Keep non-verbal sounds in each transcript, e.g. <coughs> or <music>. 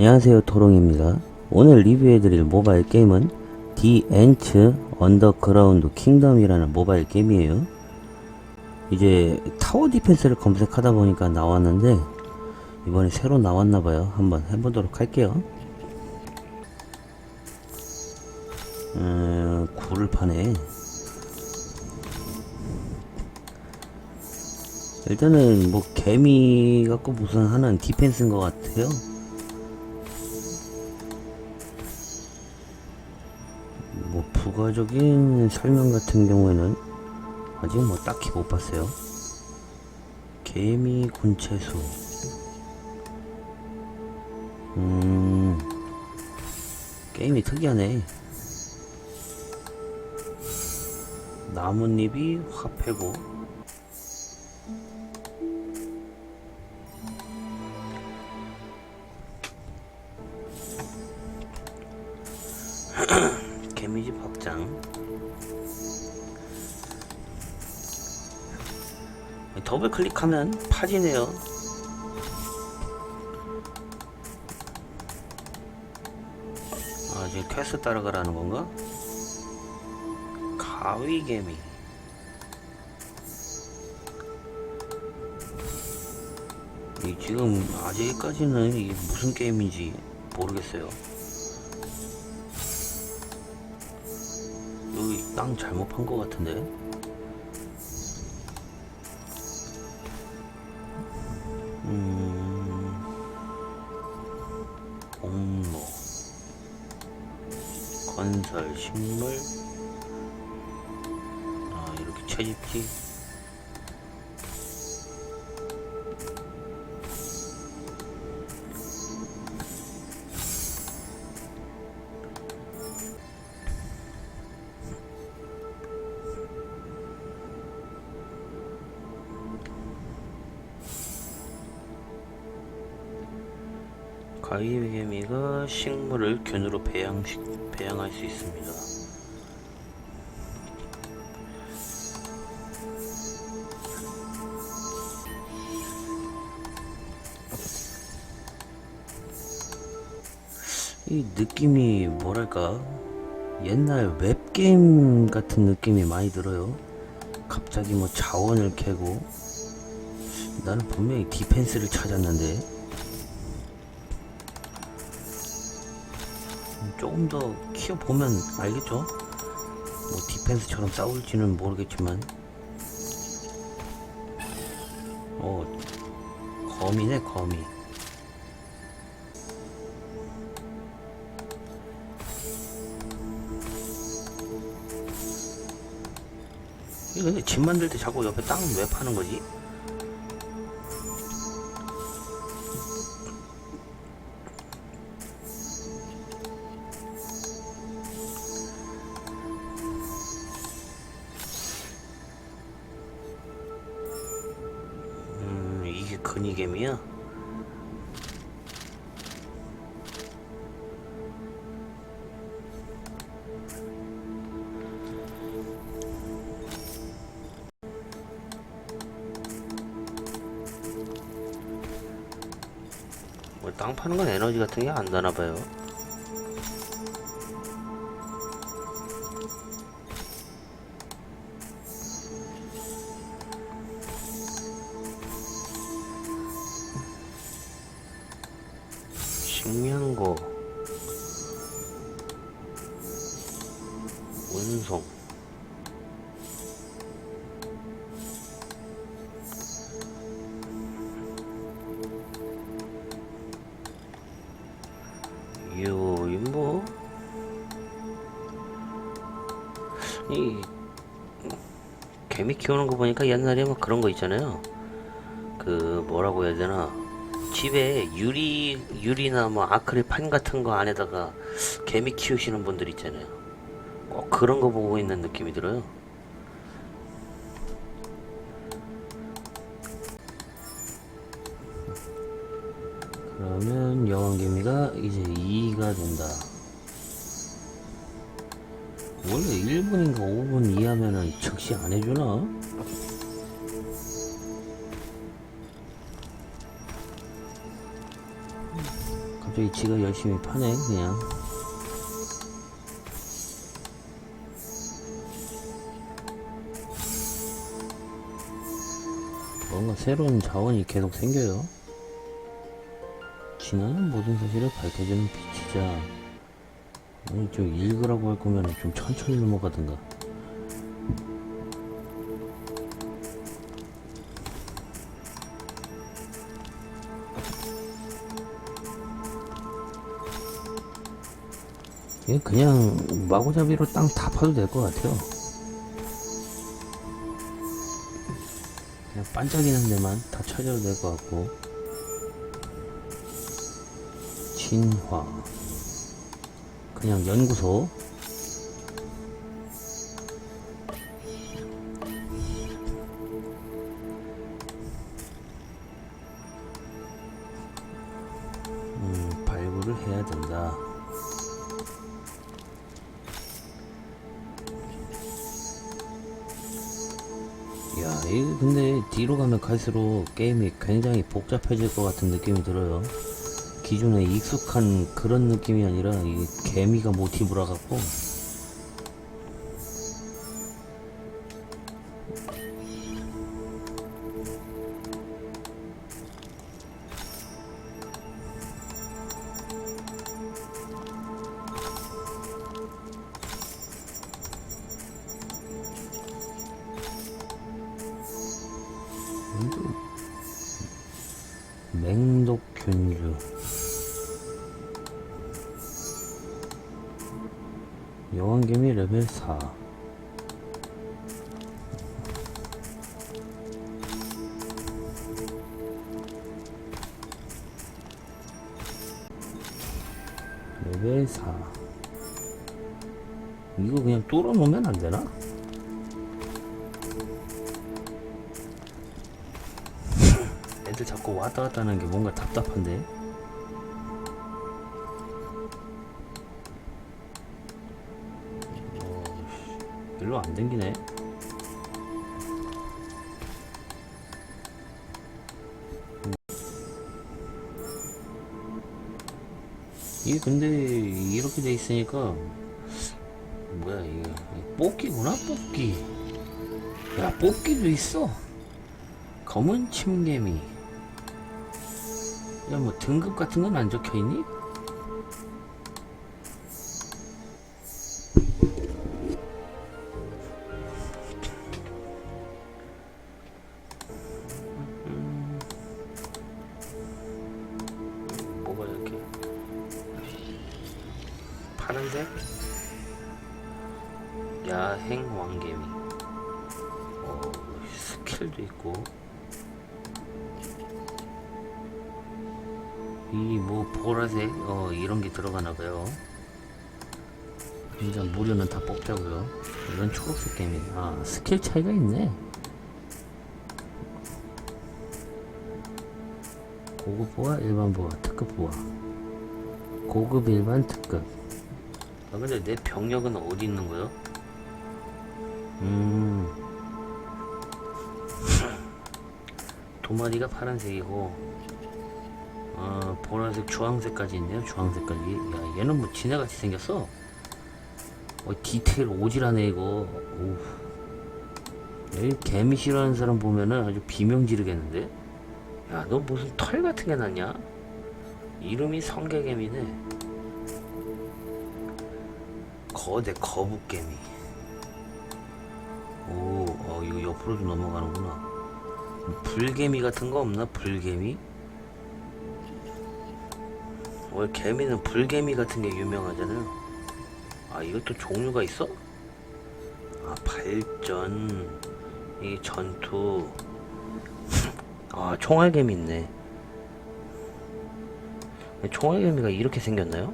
안녕하세요 토롱입니다. 오늘 리뷰해드릴 모바일 게임은 디 엔츠 언더그라운드 킹덤이라는 모바일 게임이에요. 이제 타워 디펜스를 검색하다 보니까 나왔는데 이번에 새로 나왔나봐요. 한번 해보도록 할게요. 음, 굴을 파네. 일단은 뭐 개미 갖고 무슨 하는 디펜스인 것 같아요 뭐 부가적인 설명 같은 경우에는 아직 뭐 딱히 못 봤어요. 개미 군체수. 음, 게임이 특이하네. 나뭇잎이 화폐고. 더블 클릭하면 파지네요. 아, 지금 퀘스트 따라가라는 건가? 가위개미. 이 지금 아직까지는 이게 무슨 게임인지 모르겠어요. 여기 땅 잘못 판 것 같은데? 건설, 식물, 아, 이렇게 채집지. 가위개미가 식물을 균으로 배양식, 배양할 수 있습니다. 이 느낌이 뭐랄까 옛날 웹게임 같은 느낌이 많이 들어요. 갑자기 뭐 자원을 캐고 나는 분명히 디펜스를 찾았는데 조금 더 키워보면 알겠죠? 뭐 디펜스처럼 싸울지는 모르겠지만 어 거미네 거미 근데 집 만들 때 자꾸 옆에 땅왜 파는 거지? 땅 파는 건 에너지 같은 게 안 나나 봐요. 식량고 운송 키우는 거 보니까 옛날에 뭐 그런 거 있잖아요. 그 뭐라고 해야 되나 집에 유리 유리나 뭐 아크릴 판 같은 거 안에다가 개미 키우시는 분들 있잖아요. 꼭 그런 거 보고 있는 느낌이 들어요. 그러면 여왕개미가 이제 2가 된다. 원래 1분인가 5분 이하면은 즉시 안 해주나? 저희 지가 열심히 파네 그냥. 뭔가 새로운 자원이 계속 생겨요. 진화는 모든 사실을 밝혀주는 빛이자 아니 저 읽으라고 할 거면 좀 천천히 넘어가든가 그냥 마구잡이로 땅 다 파도 될 것 같아요. 그냥 반짝이는 데만 다 찾아도 될 것 같고. 진화. 그냥 연구소. 갈수록 게임이 굉장히 복잡해질 것 같은 느낌이 들어요. 기존에 익숙한 그런 느낌이 아니라 이 개미가 모티브라 갖고 맹독균류 여왕개미 레벨 4 레벨 4 이거 그냥 뚫어 놓으면 안 되나? 애들 자꾸 왔다 갔다 하는 게 뭔가 답답한데? 어, 씨, 일로 안 댕기네. 이게 근데 이렇게 돼 있으니까 뭐야 이게 뽑기구나 뽑기. 야 뽑기도 있어. 검은 침개미 야 뭐 등급 같은 건 안 적혀 있니? 뭐가 이렇게 파란색? 야행 왕개미 어, 스킬도 있고 이 뭐 보라색 어 이런 게 들어가나 봐요. 일단 무료는 다 뽑자고요. 이건 초록색 게임이 아 스킬 차이가 있네. 고급 보아, 일반 보아, 특급 보아. 고급, 일반, 특급. 아 근데 내 병력은 어디 있는 거요? 음. <laughs> 도마리가 파란색이고 아, 보라색, 주황색까지 있네요. 주황색까지. 야, 얘는 뭐 지네같이 생겼어. 어, 디테일 오질하네 이거. 오. 여기 개미 싫어하는 사람 보면은 아주 비명 지르겠는데. 야, 너 무슨 털 같은 게 났냐? 이름이 성게개미네. 거대 거북개미. 오, 어, 이거 옆으로 좀 넘어가는구나. 불개미 같은 거 없나? 불개미? 원래 개미는 불개미 같은 게 유명하잖아요. 아 이것도 종류가 있어? 아 발전, 이 전투. 아 총알개미 있네. 총알개미가 이렇게 생겼나요?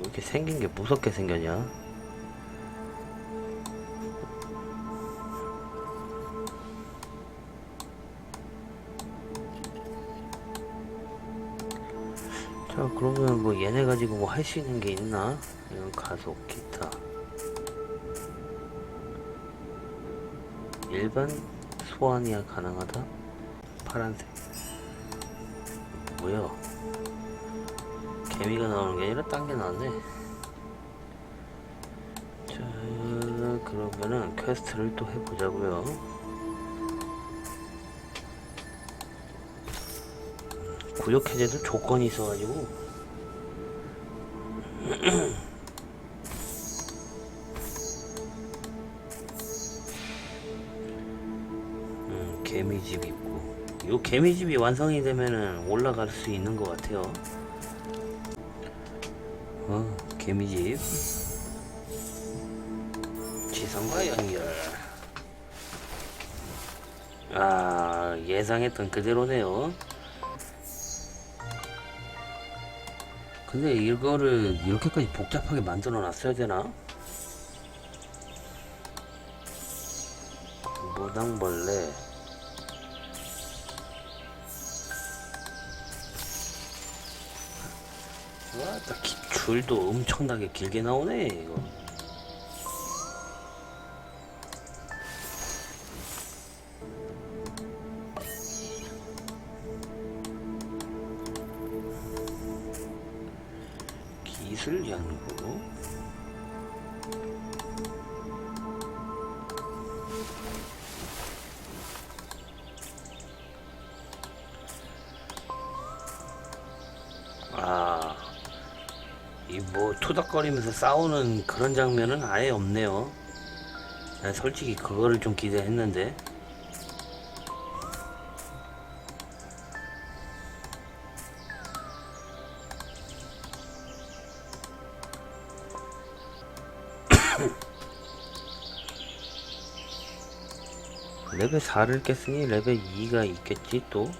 이렇게 생긴 게 무섭게 생겼냐? 자 그러면 뭐 얘네 가지고 뭐 할 수 있는 게 있나? 이런 가속 기타 일반 소환이야 가능하다? 파란색 나왔고요. 개미가 나오는 게 아니라 딴 게 나왔네. 자, 그러면은 퀘스트를 또 해보자고요. 구역 해제도 조건이 있어가지고 <clears throat> 음, 개미집 있고 요 개미집이 완성이 되면은 올라갈 수 있는 것 같아요. 어, 개미집 지성과 연결. 아, 예상했던 그대로네요. 근데 이거를 이렇게까지 복잡하게 만들어 놨어야 되나? 무당벌레 와, 딱 기- 줄도 엄청나게 길게 나오네 이거. 이 뭐 투닥거리면서 싸우는 그런 장면은 아예 없네요. 난 솔직히 그거를 좀 기대했는데. <coughs> 레벨 4를 깼으니 레벨 2가 있겠지 또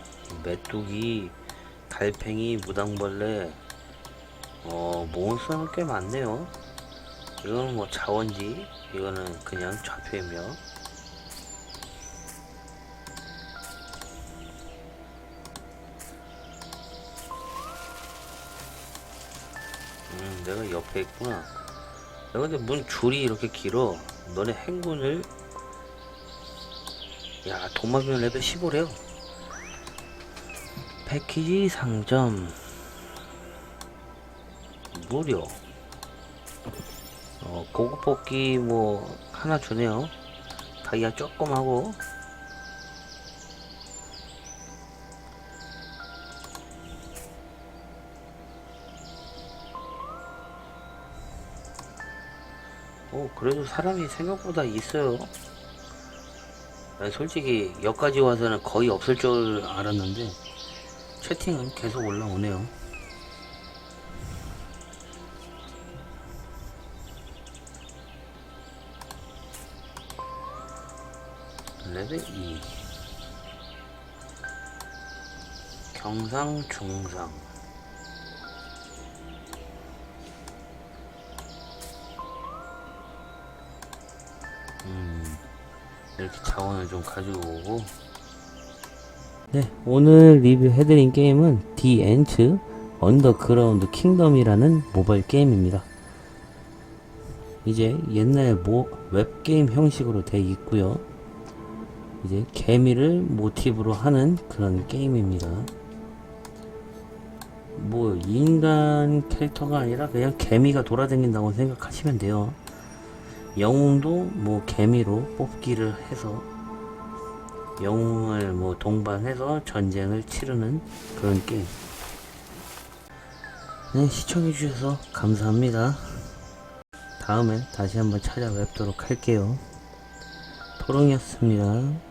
메뚜기 달팽이 무당벌레 어 몬스터는 꽤 많네요. 이거는 뭐 자원지 이거는 그냥 좌표이며. 음 내가 옆에 있구나. 야 근데 문 줄이 이렇게 길어. 너네 행군을 야 도마뱀 레벨 15래요. 패키지 상점 무료. 어, 고급 뽑기 뭐 하나 주네요. 다이아 조금 하고. 오 그래도 사람이 생각보다 있어요. 난 솔직히 여기까지 와서는 거의 없을 줄 알았는데 채팅은 계속 올라오네요. 레벨 2 경상 중상. 음 이렇게 자원을 좀 가지고 오고. 네 오늘 리뷰해드린 게임은 디 엔츠 언더그라운드 킹덤이라는 모바일 게임입니다. 이제 옛날 모, 웹게임 형식으로 돼 있고요 이제 개미를 모티브로 하는 그런 게임입니다 뭐 인간 캐릭터가 아니라 그냥 개미가 돌아다닌다고 생각하시면 돼요 영웅도 뭐 개미로 뽑기를 해서 영웅을 뭐 동반해서 전쟁을 치르는 그런 게임. 네, 시청해주셔서 감사합니다. 다음엔 다시 한번 찾아뵙도록 할게요. 토롱이었습니다.